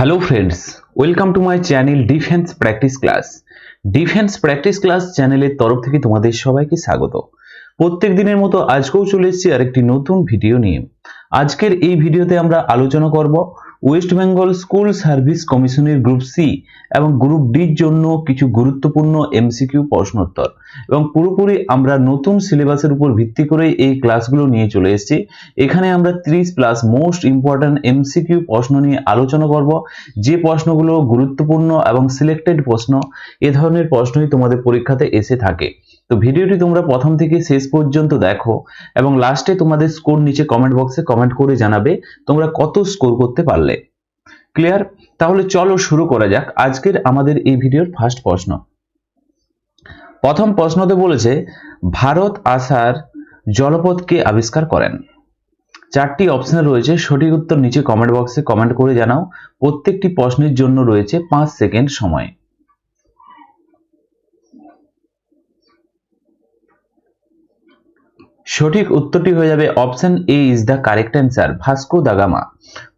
Hello friends welcome to my channel defence practice class defence practice class চ্যানেলের তরফ থেকে তোমাদের সবাইকে স্বাগত। প্রত্যেক দিনের মতো আজকেও চলে এসেছি আরেকটি নতুন ভিডিও নিয়ে। আজকের এই ভিডিওতে আমরা আলোচনা করব ওয়েস্ট বেঙ্গল স্কুল সার্ভিস কমিশনের গ্রুপ সি এবং গ্রুপ ডির জন্য কিছু গুরুত্বপূর্ণ এমসিকিউ প্রশ্নোত্তর। এবং পুরোপুরি আমরা নতুন সিলেবাসের উপর ভিত্তি করে এই ক্লাসগুলো নিয়ে চলে এসেছি। এখানে আমরা 30 প্লাস মোস্ট ইম্পর্ট্যান্ট এমসিকিউ প্রশ্ন নিয়ে আলোচনা করব। যে প্রশ্নগুলো গুরুত্বপূর্ণ এবং সিলেক্টেড প্রশ্ন, এ ধরনের প্রশ্নই তোমাদের পরীক্ষাতে এসে থাকে। তো ভিডিওটি তোমরা প্রথম থেকে শেষ পর্যন্ত দেখো এবং লাস্টে তোমাদের স্কোর নিচে কমেন্ট বক্সে কমেন্ট করে জানাবে তোমরা কত স্কোর করতে পারলে। ক্লিয়ার তাহলে চলো শুরু করা যাক আজকের আমাদের এই ভিডিওর ফার্স্ট প্রশ্ন। প্রথম প্রশ্নতে বলেছে, ভারত আসার জলপথকে আবিষ্কার করেন। চারটি অপশন রয়েছে, সঠিক উত্তর নিচে কমেন্ট বক্সে কমেন্ট করে জানাও। প্রত্যেকটি প্রশ্নের জন্য রয়েছে পাঁচ সেকেন্ড সময়। সঠিক উত্তরটি হয়ে যাবে option A is the correct answer Vasco da Gama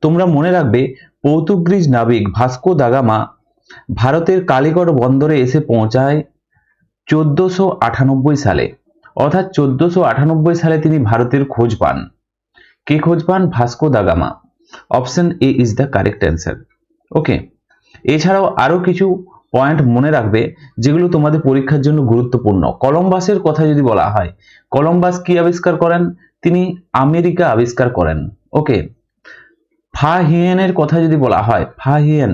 তোমরা মনে রাখবে, পর্তুগিজ নাবিক ভাস্কো দাগামা ভারতের কালীগড় বন্দরে এসে পৌঁছায় চোদ্দশো আটানব্বই সালে। অর্থাৎ চোদ্দশো আটানব্বই সালে তিনি ভারতের খোঁজ পান। কে খোঁজ পান? Vasco da Gama option A is the correct answer okay এছাড়াও আরও কিছু পয়েন্ট মনে রাখবে যেগুলো তোমাদের পরীক্ষার জন্য গুরুত্বপূর্ণ। কলম্বাসের কথা যদি বলা হয় কলম্বাস কি আবিষ্কার করেন? তিনি আমেরিকা আবিষ্কার করেন। ওকে ফা হিয়েনের কথা যদি বলা হয়, ফা হিয়েন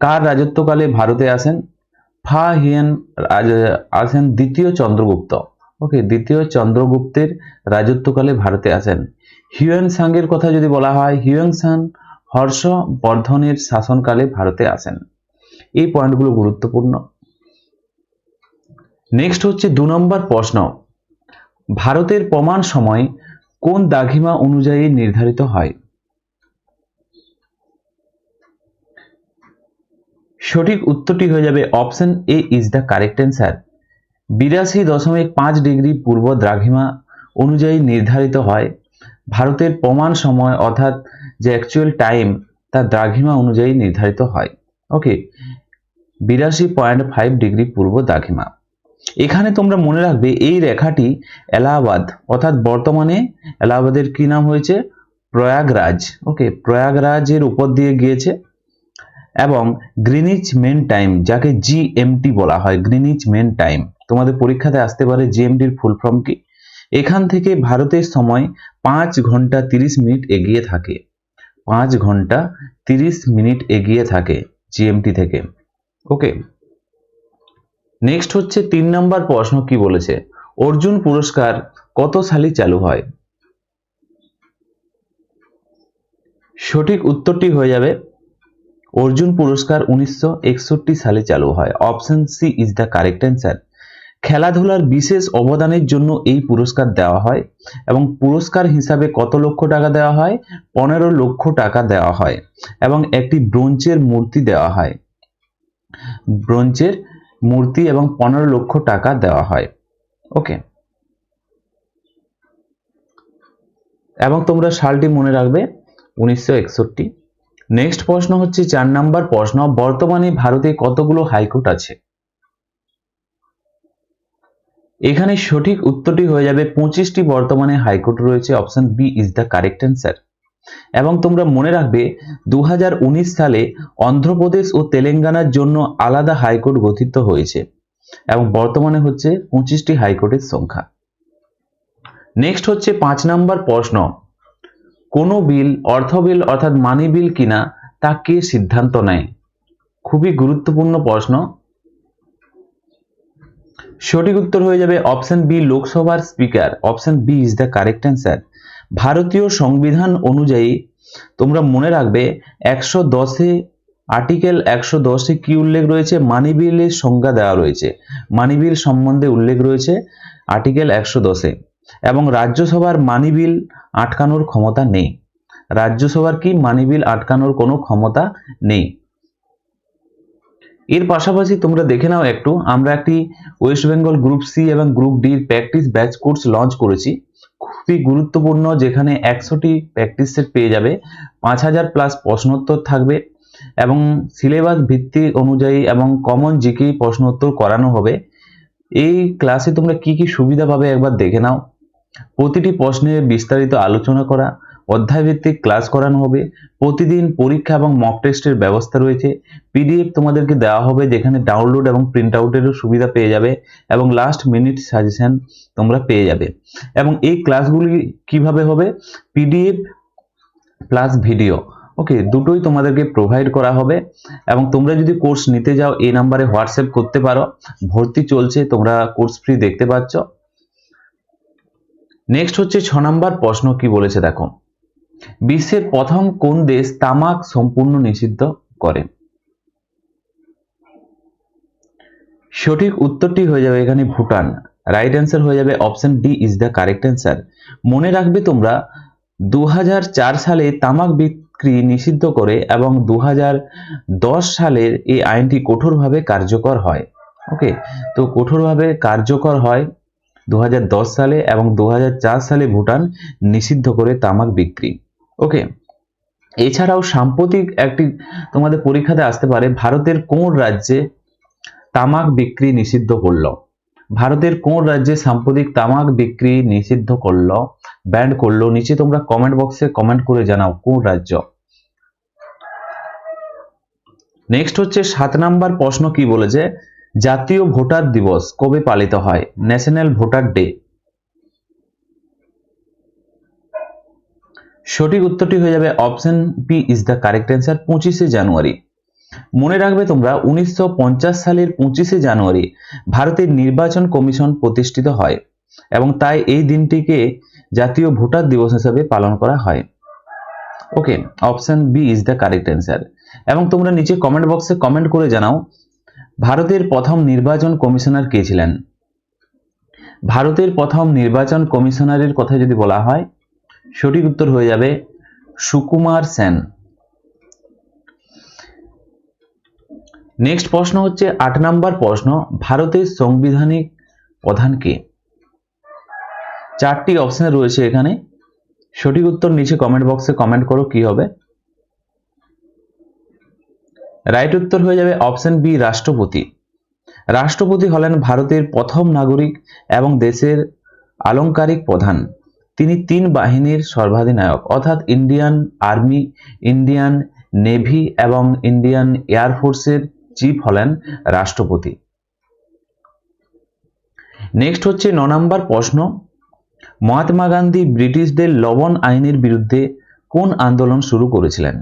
কার রাজত্বকালে ভারতে আসেন? ফা হিয়েন আসেন দ্বিতীয় চন্দ্রগুপ্ত। ওকে দ্বিতীয় চন্দ্রগুপ্তের রাজত্বকালে ভারতে আসেন। হিউয়েন সাংয়ের কথা যদি বলা হয় হিউয়েন সাং হর্ষবর্ধনের শাসনকালে ভারতে আসেন। এই পয়েন্টগুলো গুরুত্বপূর্ণ। নেক্সট হচ্ছে দু নম্বর প্রশ্ন। ভারতের প্রমাণ সময় কোন দাঘিমা অনুযায়ী নির্ধারিত হয়? সঠিক উত্তরটি হয়ে যাবে option A is the correct answer বিরাশি দশমিক পাঁচ ডিগ্রি পূর্ব দ্রাঘিমা অনুযায়ী নির্ধারিত হয়। ভারতের প্রমাণ সময় অর্থাৎ যে অ্যাকচুয়াল টাইম তা দ্রাঘিমা অনুযায়ী নির্ধারিত হয়। ওকে বিরাশি পয়েন্ট ফাইভ ডিগ্রি পূর্ব দ্রাঘিমা এখানে তোমরা মনে রাখবে এই রেখাটি এলাহাবাদ, অর্থাৎ বর্তমানে এলাহাবাদের কি নাম হয়েছে? প্রয়াগরাজ। ওকে প্রয়াগরাজের উপর দিয়ে গিয়েছে। এবং গ্রিনিচ মেন টাইম, যাকে জিএমটি বলা হয়, গ্রিনিচ মেন টাইম। তোমাদের পরীক্ষাতে আসতে পারে জিএমটির ফুল ফর্ম কি? এখান থেকে ভারতের সময় পাঁচ ঘণ্টা তিরিশ মিনিট এগিয়ে থাকে। পাঁচ ঘণ্টা তিরিশ মিনিট এগিয়ে থাকে জিএমটি থেকে। ওকে নেক্সট হচ্ছে তিন নম্বর প্রশ্ন কি বলেছে? অর্জুন পুরস্কার কত সালে চালু হয়? সঠিক উত্তরটি হয়ে যাবে, অর্জুন পুরস্কার উনিশশো একষট্টি সালে চালু হয়। Option C is the correct answer খেলাধুলার বিশেষ অবদানের জন্য এই পুরস্কার দেওয়া হয় এবং পুরস্কার হিসাবে কত লক্ষ টাকা দেওয়া হয়? পনেরো লক্ষ টাকা দেওয়া হয় এবং একটি ব্রোঞ্জের মূর্তি দেওয়া হয়। ব্রোঞ্জের মূর্তি এবং পনেরো লক্ষ টাকা দেওয়া হয়। ওকে। এবং তোমরা সালটি মনে রাখবে, উনিশশো একষট্টি। নেক্সট প্রশ্ন হচ্ছে, চার নাম্বার প্রশ্ন, বর্তমানে ভারতে কতগুলো হাইকোর্ট আছে? এখানে সঠিক উত্তরটি হয়ে যাবে, পঁচিশটি বর্তমানে হাইকোর্ট রয়েছে, option B is the correct answer. এবং তোমরা মনে রাখবে দু হাজার উনিশ সালে অন্ধ্রপ্রদেশ ও তেলেঙ্গানার জন্য আলাদা হাইকোর্ট গঠিত হয়েছে এবং বর্তমানে হচ্ছে পঁচিশটি হাইকোর্টের সংখ্যা। নেক্সট হচ্ছে পাঁচ নাম্বার প্রশ্ন। কোনো বিল, অর্থ বিল অর্থাৎ মানি বিল কিনা তা কে সিদ্ধান্ত নেয়? খুবই গুরুত্বপূর্ণ প্রশ্ন। সঠিক উত্তর হয়ে যাবে অপশন বি, লোকসভার speaker. Option B is the correct answer ভারতীয় সংবিধান অনুযায়ী তোমরা মনে রাখবে একশো দশে আর্টিকেল একশো দশে কি উল্লেখ রয়েছে? মানি বিলের সংজ্ঞা দেওয়া রয়েছে। মানি বিল সম্বন্ধে উল্লেখ রয়েছে আর্টিকেল একশো দশে। এবং রাজ্যসভার মানি বিল আটকানোর ক্ষমতা নেই। রাজ্যসভার কি মানি বিল আটকানোর কোনো ক্ষমতা নেই? এর পাশাপাশি তোমরা দেখে নাও একটু, আমরা একটি ওয়েস্ট বেঙ্গল গ্রুপ সি এবং গ্রুপ ডির প্র্যাকটিস ব্যাচ কোর্স লঞ্চ করেছি। খুবই গুরুত্বপূর্ণ যেখানে একশোটি প্র্যাকটিস সেট পেয়ে যাবে, পাঁচ হাজার প্লাস প্রশ্নোত্তর থাকবে এবং সিলেবাস ভিত্তিক অনুযায়ী এবং কমন জিকে প্রশ্ন উত্তর করানো হবে। এই ক্লাসে তোমরা কি কি সুবিধা পাবে একবার দেখে নাও। প্রতিটি প্রশ্নে বিস্তারিত আলোচনা করা অধ্যায়ভিত্তিক ক্লাস করানো হবে। প্রতিদিন পরীক্ষা এবং মক টেস্টের ব্যবস্থা রয়েছে। পিডিএফ তোমাদেরকে দেওয়া হবে যেখানে ডাউনলোড এবং প্রিন্ট আউটেরও সুবিধা পেয়ে যাবে এবং লাস্ট মিনিট সাজেশন তোমরা পেয়ে যাবে। এবং এই ক্লাসগুলি কীভাবে হবে? পিডিএফ প্লাস ভিডিও ওকে দুটোই তোমাদেরকে প্রোভাইড করা হবে। এবং তোমরা যদি কোর্স নিতে যাও, এই নাম্বারে হোয়াটসঅ্যাপ করতে পারো। ভর্তি চলছে, তোমরা কোর্স ফ্রি দেখতে পাচ্ছ। নেক্সট হচ্ছে ছ নম্বর প্রশ্ন কি বলেছে, দেখো। বিশ্বের প্রথম কোন দেশ তামাক সম্পূর্ণ নিষিদ্ধ করে? সঠিক উত্তরটি হয়ে যাবে এখানে ভুটান। রাইট অ্যান্সার হয়ে যাবে option D is the correct answer মনে রাখবে তোমরা দু হাজার চার সালে তামাক বিক্রি নিষিদ্ধ করে এবং দু সালের এই আইনটি কঠোরভাবে কার্যকর হয়। ওকে তো কঠোরভাবে কার্যকর হয় দু হাজার দশ সালে এবং দু হাজার চার সালে ভুটান নিষিদ্ধ করে তামাক বিক্রি। ওকে এছাড়াও সাম্প্রতিক একটি তোমাদের পরীক্ষাতে আসতে পারে, ভারতের কোন রাজ্যে তামাক বিক্রি নিষিদ্ধ করল? ভারতের কোন রাজ্যে সাম্প্রতিক তামাক বিক্রি নিষিদ্ধ করল ব্যান্ড করল? নিচে তোমরা কমেন্ট বক্সে কমেন্ট করে জানাও কোন রাজ্য। নেক্সট হচ্ছে সাত নাম্বার প্রশ্ন কি বলেছে? জাতীয় ভোটার দিবস কবে পালিত হয়? ন্যাশনাল ভোটার ডে সঠিক উত্তরটি হয়ে যাবে option B is the correct answer পঁচিশে জানুয়ারি। মনে রাখবে তোমরা, উনিশশো পঞ্চাশ সালের পঁচিশে জানুয়ারি ভারতের নির্বাচন কমিশন প্রতিষ্ঠিত হয় এবং তাই এই দিনটিকে জাতীয় ভোটার দিবস হিসেবে পালন করা হয়। Okay option B is the correct answer এবং তোমরা নিচে কমেন্ট বক্সে কমেন্ট করে জানাও, ভারতের প্রথম নির্বাচন কমিশনার কে ছিলেন? ভারতের প্রথম নির্বাচন কমিশনারের কথা যদি বলা হয় সঠিক উত্তর হয়ে যাবে সুকুমার সেন। নেক্সট প্রশ্ন হচ্ছে, আট নাম্বার প্রশ্ন, ভারতের সাংবিধানিক প্রধান কে? চারটি অপশন রয়েছে এখানে। সঠিক উত্তর নিচে কমেন্ট বক্সে কমেন্ট করো, কি হবে? রাইট উত্তর হয়ে যাবে অপশন বি রাষ্ট্রপতি। রাষ্ট্রপতি হলেন ভারতের প্রথম নাগরিক এবং দেশের আলংকারিক প্রধান। তিনি তিন বাহিনীর সর্বাধিনায়ক, অর্থাৎ ইন্ডিয়ান আর্মি, ইন্ডিয়ান নেভি এবং ইন্ডিয়ান এয়ারফোর্সের চিফ হলেন রাষ্ট্রপতি। নেক্সট হচ্ছে ন নম্বর প্রশ্ন, মহাত্মা গান্ধী ব্রিটিশদের লবণ আইনের বিরুদ্ধে কোন আন্দোলন শুরু করেছিলেন?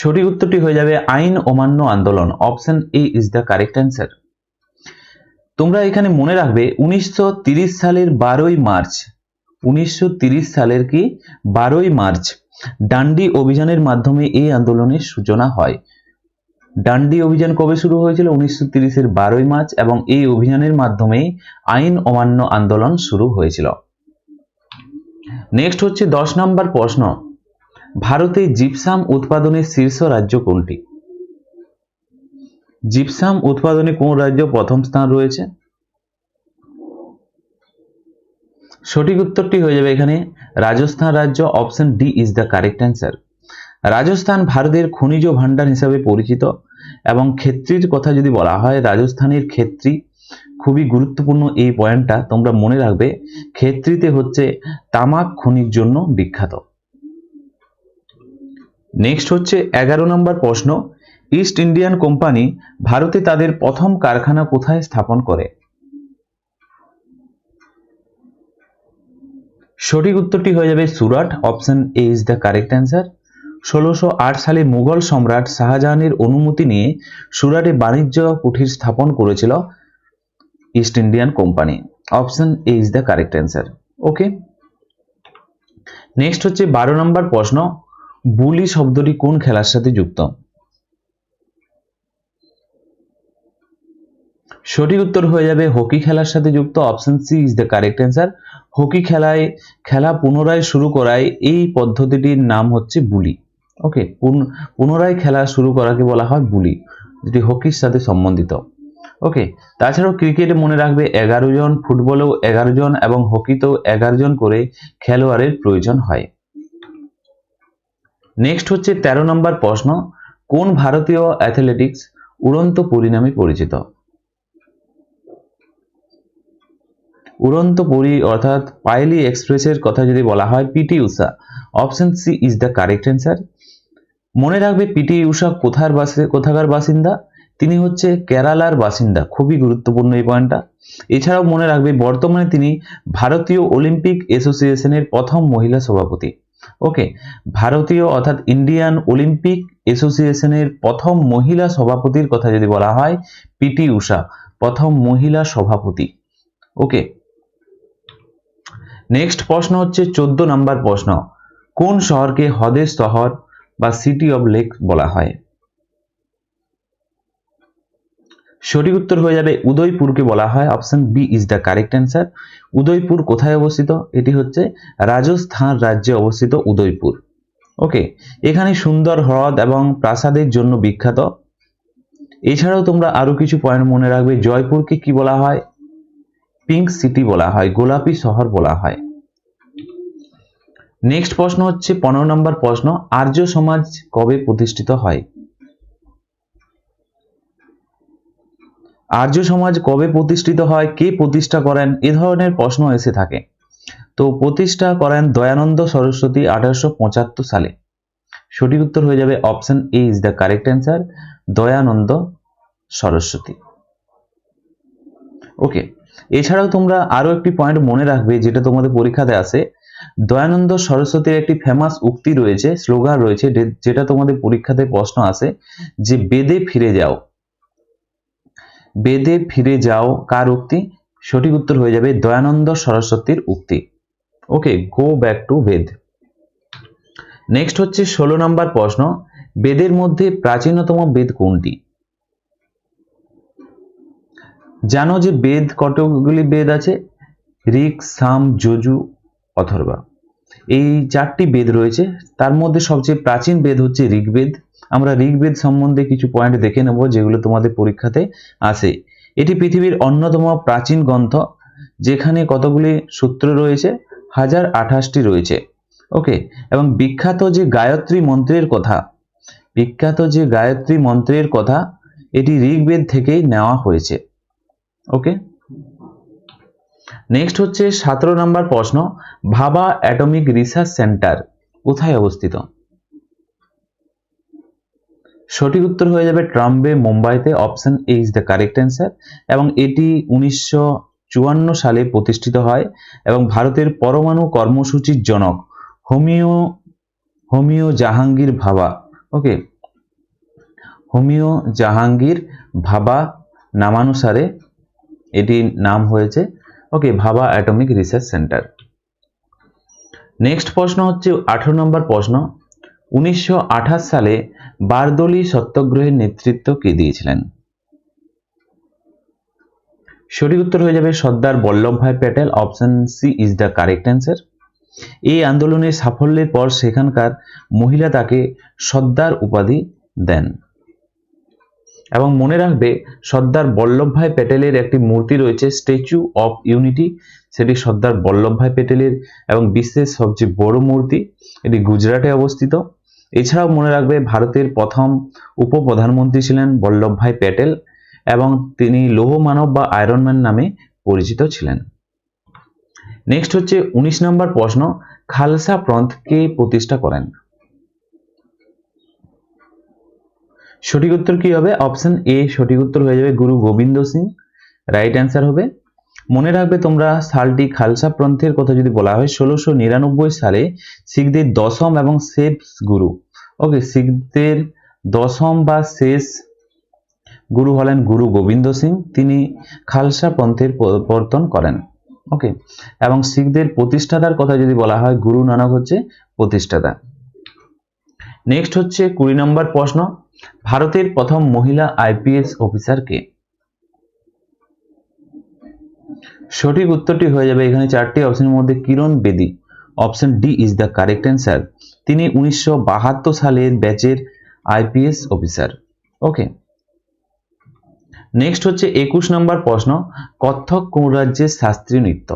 সঠিক উত্তরটি হয়ে যাবে আইন অমান্য আন্দোলন, option A is the correct answer. তোমরা এখানে মনে রাখবে, উনিশশো সালের বারোই মার্চ। উনিশশো সালের কি? বারোই মার্চ। ডান্ডি অভিযানের মাধ্যমে এই আন্দোলনের সূচনা হয়। ডান্ডি অভিযান কবে শুরু হয়েছিল? উনিশশো তিরিশের বারোই মার্চ এবং এই অভিযানের মাধ্যমে আইন অমান্য আন্দোলন শুরু হয়েছিল। নেক্সট হচ্ছে দশ নম্বর প্রশ্ন। ভারতে জিপসাম উৎপাদনের শীর্ষ রাজ্য কোনটি? জিপসাম উৎপাদনে কোন রাজ্য প্রথম স্থান রয়েছে? সঠিক উত্তরটি হয়ে যাবে এখানে, রাজস্থান রাজ্য option D is the correct answer Rajasthan ভারতের খনিজ ভাণ্ডার হিসাবে পরিচিত এবং ক্ষেত্রীর কথা যদি বলা হয়, রাজস্থানের ক্ষেত্রী খুবই গুরুত্বপূর্ণ এই পয়েন্টটা তোমরা মনে রাখবে, ক্ষেত্রীতে হচ্ছে তামাক খনির জন্য বিখ্যাত। নেক্সট হচ্ছে এগারো নম্বর প্রশ্ন ইস্ট ইন্ডিয়ান কোম্পানি ভারতে তাদের প্রথম কারখানা কোথায় স্থাপন করে? সঠিক উত্তরটি হয়ে যাবে Surat. Option A is the correct answer ষোলোশো সালে মুঘল সম্রাট শাহজাহানের অনুমতি নিয়ে সুরাটে বাণিজ্য কুঠির স্থাপন করেছিল East Indian company option A is the correct answer okay next হচ্ছে বারো নম্বর প্রশ্ন। বুলি শব্দটি কোন খেলার সাথে যুক্ত? সঠিক উত্তর হয়ে যাবে হকি খেলার সাথে যুক্ত option C is the correct answer hockey খেলায়, খেলা পুনরায় শুরু করায় এই পদ্ধতিটির নাম হচ্ছে বুলি। ওকে পুনরায় খেলা শুরু করাকে বলা হয় বুলি, যেটি হকির সাথে সম্বন্ধিত। ওকে তাছাড়াও ক্রিকেটে মনে রাখবে এগারো জন ফুটবলেও এগারো জন এবং হকিতেও এগারো জন করে খেলোয়াড়ের প্রয়োজন হয়। নেক্সট হচ্ছে তেরো নম্বর প্রশ্ন, কোন ভারতীয় অ্যাথলেটিক্স উড়ন্ত পরিণামে পরিচিত? উড়ন্ত পুরী অর্থাৎ পাইলি এক্সপ্রেসের কথা যদি বলা হয় PT Usha option C is the correct answer মনে রাখবে পিটি উষা কোথার বাসে, কোথাকার বাসিন্দা? তিনি হচ্ছে কেরালার বাসিন্দা। খুবই গুরুত্বপূর্ণ এই পয়েন্টটা। এছাড়াও মনে রাখবে, বর্তমানে তিনি ভারতীয় অলিম্পিক অ্যাসোসিয়েশনের প্রথম মহিলা সভাপতি। ওকে, ভারতীয় অর্থাৎ ইন্ডিয়ান অলিম্পিক অ্যাসোসিয়েশনের প্রথম মহিলা সভাপতির কথা যদি বলা হয় পিটি উষা প্রথম মহিলা সভাপতি। ওকে নেক্সট প্রশ্ন হচ্ছে চোদ্দ নাম্বার প্রশ্ন। কোন শহরকে হ্রদের শহর বা সিটি অব লেক বলা হয়? সঠিক উত্তর হয়ে যাবে উদয়পুরকে বলা হয়। Option B is the correct answer Udaipur কোথায় অবস্থিত? এটি হচ্ছে রাজস্থান রাজ্যে অবস্থিত উদয়পুর। ওকে এখানে সুন্দর হ্রদ এবং প্রাসাদের জন্য বিখ্যাত। এছাড়াও তোমরা আরও কিছু পয়েন্ট মনে রাখবে। জয়পুরকে কি বলা হয়? পিঙ্ক সিটি বলা হয়। গোলাপি শহর বলা হয়। নেক্সট প্রশ্ন হচ্ছে, পনেরো নম্বর প্রশ্ন, আর্য সমাজ কবে প্রতিষ্ঠিত হয়? আর্য সমাজ কবে প্রতিষ্ঠিত হয়? কে প্রতিষ্ঠা করেন? এ ধরনের প্রশ্ন এসে থাকে। তো প্রতিষ্ঠা করেন দয়ানন্দ সরস্বতী আঠারোশো পঁচাত্তর সালে। সঠিক উত্তর হয়ে যাবে option A is the correct answer Dayanand Saraswati. Okay এছাড়াও তোমরা আরও একটি পয়েন্ট মনে রাখবে, যেটা তোমাদের পরীক্ষাতে আসে দয়ানন্দ সরস্বতীর একটি ফেমাস উক্তি রয়েছে স্লোগান রয়েছে যেটা তোমাদের পরীক্ষাতে প্রশ্ন আসে যে বেদে ফিরে যাও। বেদে ফিরে যাও কার উক্তি? সঠিক উত্তর হয়ে যাবে দয়ানন্দ সরস্বতীর উক্তি। Okay go back to Veda next হচ্ছে ষোলো নম্বর প্রশ্ন, বেদের মধ্যে প্রাচীনতম বেদ কোনটি? জানো যে বেদ কতগুলি বেদ আছে? ঋক, সাম, যজু অথর্বা। এই চারটি বেদ রয়েছে, তার মধ্যে সবচেয়ে প্রাচীন বেদ হচ্ছে ঋগ্বেদ। আমরা ঋগ্বেদ সম্বন্ধে কিছু পয়েন্ট দেখে নেব, যেগুলো তোমাদের পরীক্ষাতে আসে এটি পৃথিবীর অন্যতম প্রাচীন গ্রন্থ, যেখানে কতগুলি সূত্র রয়েছে? হাজার আঠাশটি রয়েছে। ওকে, এবং বিখ্যাত যে গায়ত্রী মন্ত্রের কথা, বিখ্যাত যে গায়ত্রী মন্ত্রের কথা, এটি ঋগ্বেদ থেকেই নেওয়া হয়েছে। ওকে নেক্সট হচ্ছে সতেরো নম্বর প্রশ্ন, ভাবা অ্যাটমিক রিসার্চ সেন্টার কোথায় অবস্থিত? সঠিক উত্তর হয়ে যাবে ট্রাম্বে মুম্বাইতে, option A is the correct answer এবং এটি উনিশশো চুয়ান্ন সালে প্রতিষ্ঠিত হয় এবং ভারতের পরমাণু কর্মসূচির জনক, হোমিও হোমিও জাহাঙ্গীর ভাবা, ওকে? হোমিও জাহাঙ্গীর ভাবা নামানুসারে এটির নাম হয়েছে ওকে ভাবা অ্যাটমিক রিসার্চ সেন্টার নেক্সট প্রশ্ন হচ্ছে, আঠারো নম্বর প্রশ্ন। উনিশশো সালে বারদলি সত্যাগ্রহের নেতৃত্ব কে দিয়েছিলেন? সঠিক উত্তর হয়ে যাবে Sardar Vallabhbhai Patel. Option C is the correct answer এই আন্দোলনের সাফল্যের পর সেখানকার মহিলা তাকে সর্দার উপাধি দেন। এবং মনে রাখবে, সর্দার বল্লভভাই প্যাটেলের একটি মূর্তি রয়েছে স্ট্যাচু অফ ইউনিটি সেটি সর্দার বল্লভভাই প্যাটেলের এবং বিশ্বের সবচেয়ে বড় মূর্তি। এটি গুজরাটে অবস্থিত। এছাড়াও মনে রাখবে, ভারতের প্রথম উপপ্রধানমন্ত্রী ছিলেন বল্লভভাই প্যাটেল এবং তিনি লৌহ মানব বা আয়রনম্যান নামে পরিচিত ছিলেন। নেক্সট হচ্ছে উনিশ নম্বর প্রশ্ন, খালসা পন্থ কে প্রতিষ্ঠা করেন। সঠিক উত্তর কি হবে? অপশন এ সঠিক উত্তর হয়ে যাবে গুরু গোবিন্দ সিং। রাইট অ্যান্সার হবে, মনে রাখবে তোমরা সালটি খালসা পন্থের কথা যদি বলা হয়, ষোলোশো নিরানব্বই সালে শিখদের দশম এবং শেষ গুরু। ওকে শিখদের দশম বা শেষ গুরু হলেন গুরু গোবিন্দ সিং। তিনি খালসা পন্থের প্রবর্তন করেন। ওকে এবং শিখদের প্রতিষ্ঠাতার কথা যদি বলা হয়, গুরু নানক হচ্ছে প্রতিষ্ঠাতা। নেক্সট হচ্ছে কুড়ি নম্বর প্রশ্ন। ভারতের প্রথম মহিলা আইপিএস অফিসার কে? সঠিক উত্তরটি হয়ে যাবে এখানে চারটি অপশনের মধ্যে। Kiran Bedi. Option D is the correct answer তিনি উনিশশো বাহাত্তর সালের ব্যাচের আইপিএস অফিসার ওকে নেক্সট হচ্ছে একুশ নম্বর প্রশ্ন। কত্থক কোন রাজ্যের শাস্ত্রীয় নৃত্য?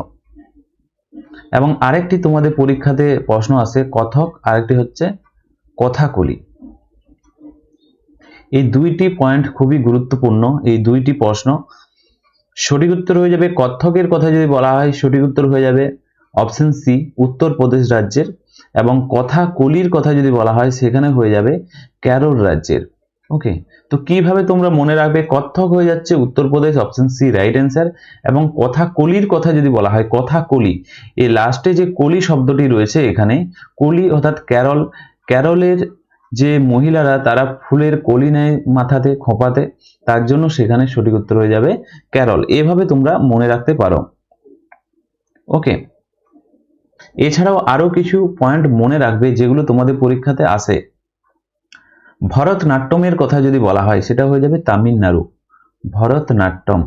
এবং আরেকটি তোমাদের পরীক্ষাতে প্রশ্ন আছে কথক আরেকটি হচ্ছে কথাকলি এই দুইটি পয়েন্ট খুবই গুরুত্বপূর্ণ, এই দুইটি প্রশ্ন। সঠিক উত্তর হয়ে যাবে কত্থকের কথা যদি বলা হয়, সঠিক উত্তর হয়ে যাবে অপশন সি উত্তরপ্রদেশ রাজ্যের এবং কথা কলির কথা যদি বলা হয়, সেখানে হয়ে যাবে কেরল রাজ্যের। ওকে তো কীভাবে তোমরা মনে রাখবে কত্থক হয়ে যাচ্ছে Uttar Pradesh option C right answer এবং কথা কলির কথা যদি বলা হয় কথা কলি এই লাস্টে যে কলি শব্দটি রয়েছে এখানে, কলি অর্থাৎ ক্যারল ক্যারলের যে মহিলারা, তারা ফুলের কলি নেয় মাথাতে, খোঁপাতে, তার জন্য সেখানে সঠিক উত্তর হয়ে যাবে ক্যারল। এভাবে তোমরা মনে রাখতে পারো। ওকে। এছাড়াও আরও কিছু পয়েন্ট মনে রাখবে যেগুলো তোমাদের পরীক্ষাতে আসে ভরতনাট্যমের কথা যদি বলা হয়, সেটা হয়ে যাবে তামিলনাড়ু। ভরতনাট্যম।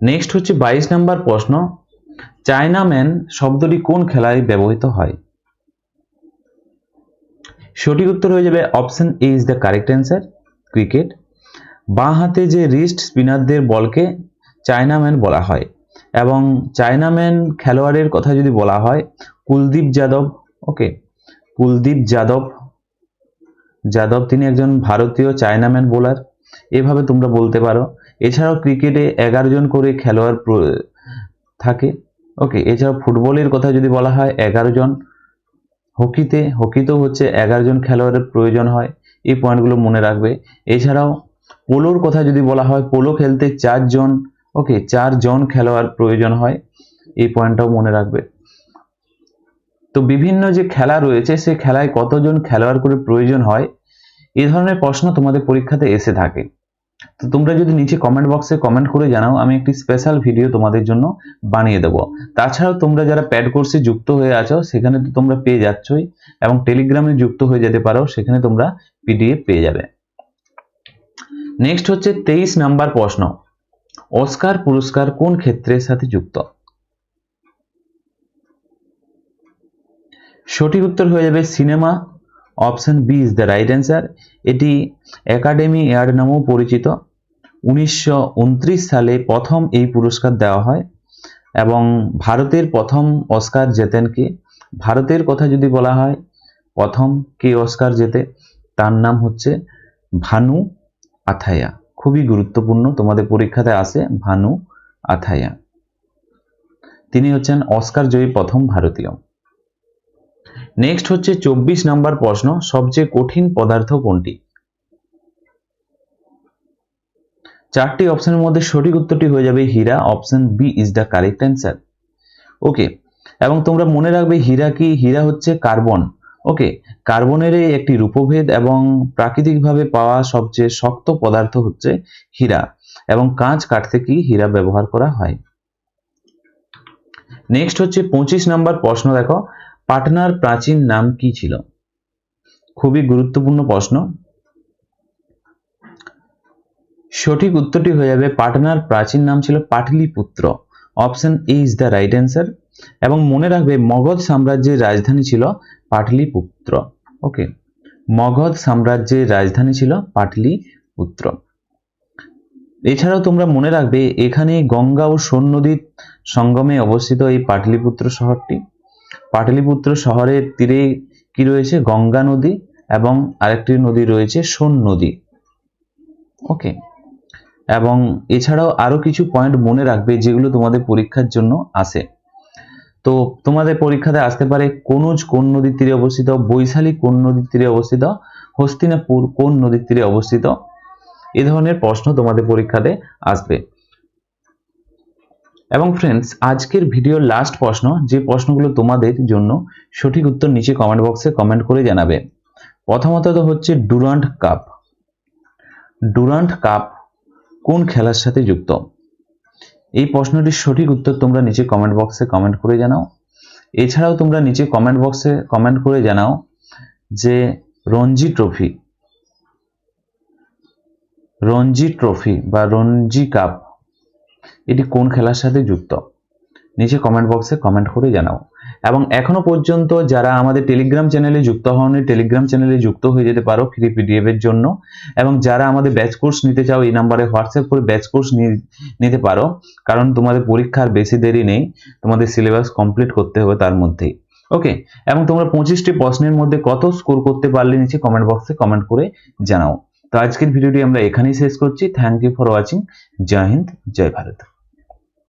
নেক্সট হচ্ছে বাইশ নাম্বার প্রশ্ন। চায়নাম্যান শব্দটি কোন খেলায় ব্যবহৃত হয়? সঠিক উত্তর হয়ে যাবে option A is the correct answer cricket বাঁ হাতে যে রিস্ট স্পিনারদের বলকে চায়নাম্যান বলা হয়। এবং চায়নাম্যান খেলোয়াড়ের কথা যদি বলা হয়, কুলদীপ যাদব ওকে কুলদীপ যাদব যাদব তিনি একজন ভারতীয় চায়নাম্যান বোলার এভাবে তোমরা বলতে পারো। এছাড়াও ক্রিকেটে এগারো জন করে খেলোয়াড় থাকে। ওকে, এছাড়াও ফুটবলের কথা যদি বলা হয়, এগারো জন। হকিতে, হকিতেও হচ্ছে এগারো জন খেলোয়াড়ের প্রয়োজন হয়। এই পয়েন্টগুলো মনে রাখবে। এছাড়াও পোলোর কথা যদি বলা হয়, পোলো খেলতে চারজন ওকে চারজন খেলোয়াড় প্রয়োজন হয়। এই পয়েন্টটাও মনে রাখবে। তো বিভিন্ন যে খেলা রয়েছে সেই খেলায় কতজন খেলোয়াড় করে প্রয়োজন হয় এই ধরনের প্রশ্ন তোমাদের পরীক্ষাতে এসে থাকে। তো তোমরা যদি নিচে কমেন্ট বক্সে কমেন্ট করে জানাও, আমি একটি স্পেশাল ভিডিও তোমাদের জন্য বানিয়ে দেবো। তাছাড়াও তোমরা যারা প্যাড কোর্সে যুক্ত হয়ে আছো, সেখানে তো তোমরা পেয়ে যাচ্ছই এবং টেলিগ্রামে যুক্ত হয়ে যেতে পারো, সেখানে তোমরা পিডিএফ পেয়ে যাবে। নেক্সট হচ্ছে তেইশ নাম্বার প্রশ্ন অস্কার পুরস্কার কোন ক্ষেত্রের সাথে যুক্ত? সঠিক উত্তর হয়ে যাবে cinema option B is the right answer এটি একাডেমি অ্যাওয়ার্ড নামেও পরিচিত। উনিশশো উনত্রিশ সালে প্রথম এই পুরস্কার দেওয়া হয় এবং ভারতের প্রথম অস্কার জেতেন কে? ভারতের কথা যদি বলা হয়, প্রথম কে অস্কার জেতে? তার নাম হচ্ছে ভানু আথায়া খুবই গুরুত্বপূর্ণ, তোমাদের পরীক্ষাতে আসে ভানু আথায়া তিনি হচ্ছেন অস্কার জয়ী প্রথম ভারতীয়। নেক্সট হচ্ছে চব্বিশ নাম্বার প্রশ্ন, সবচেয়ে কঠিন পদার্থ কোনটি? চারটি অপশনের মধ্যে সঠিক উত্তরটি হয়ে যাবে হীরা option B is the correct answer okay এবং তোমরা মনে রাখবে হীরা কি? হীরা হচ্ছে কার্বন। ওকে কার্বনের একটি রূপভেদ এবং প্রাকৃতিকভাবে পাওয়া সবচেয়ে শক্ত পদার্থ হচ্ছে হীরা, এবং কাঁচ কাটতে কি হীরা ব্যবহার করা হয়? নেক্সট হচ্ছে পঁচিশ নাম্বার প্রশ্ন দেখো। পাটনার প্রাচীন নাম কি ছিল? খুবই গুরুত্বপূর্ণ প্রশ্ন। সঠিক উত্তরটি হয়ে যাবে, পাটনার প্রাচীন নাম ছিল Pataliputra. Option A is the right answer. এবং মনে রাখবে, মগধ সাম্রাজ্যের রাজধানী ছিল পাটলিপুত্র। ওকে, মগধ সাম্রাজ্যের রাজধানী ছিল পাটলিপুত্র। এছাড়াও তোমরা মনে রাখবে, এখানে গঙ্গা ও সোন নদীর সঙ্গমে অবস্থিত এই পাটলিপুত্র শহরটি। পাটলিপুত্র শহরের তীরে কি রয়েছে? গঙ্গা নদী এবং আরেকটি নদী রয়েছে সোন নদী। ওকে। এবং এছাড়াও আরও কিছু পয়েন্ট মনে রাখবে যেগুলো তোমাদের পরীক্ষার জন্য আসে তো তোমাদের পরীক্ষাতে আসতে পারে কোনুজ কোন নদীর তীরে অবস্থিত, বৈশালী কোন নদীর তীরে অবস্থিত, হস্তিনাপুর কোন নদীর তীরে অবস্থিত, এ ধরনের প্রশ্ন তোমাদের পরীক্ষাতে আসবে। এবং ফ্রেন্ডস আজকের ভিডিওর লাস্ট প্রশ্ন, যে প্রশ্নগুলো তোমাদের জন্য সঠিক উত্তর নিচে কমেন্ট বক্সে কমেন্ট করে জানাবে। প্রথমত তো হচ্ছে ডুরান্ট কাপ ডুরান্ট কাপ কোন খেলার সাথে যুক্ত? এই প্রশ্নটির সঠিক উত্তর তোমরা নিচে কমেন্ট বক্সে কমেন্ট করে জানাও। এছাড়াও তোমরা নিচে কমেন্ট বক্সে কমেন্ট করে জানাও যে রঞ্জি ট্রফি রঞ্জি ট্রফি বা রঞ্জি কাপ এটি কোন খেলার সাথে যুক্ত? নিচে কমেন্ট বক্সে কমেন্ট করে জানাও। এবং এখনও পর্যন্ত যারা আমাদের টেলিগ্রাম চ্যানেলে যুক্ত হওনি টেলিগ্রাম চ্যানেলে যুক্ত হয়ে যেতে পারো ফ্রি পিডিএফ এর জন্য। এবং যারা আমাদের ব্যাচ কোর্স নিতে চাও, এই নাম্বারে হোয়াটসঅ্যাপ করে ব্যাচ কোর্স নিতে পারো। কারণ তোমাদের পরীক্ষার বেশি দেরি নেই, তোমাদের সিলেবাস কমপ্লিট করতে হবে তার মধ্যেই। ওকে এবং তোমরা পঁচিশটি প্রশ্নের মধ্যে কত স্কোর করতে পারলে নিচে কমেন্ট বক্সে কমেন্ট করে জানাও। তো আজকের ভিডিওটি আমরা এখানেই শেষ করছি। থ্যাংক ইউ ফর ওয়াচিং জয় হিন্দ, জয় ভারত।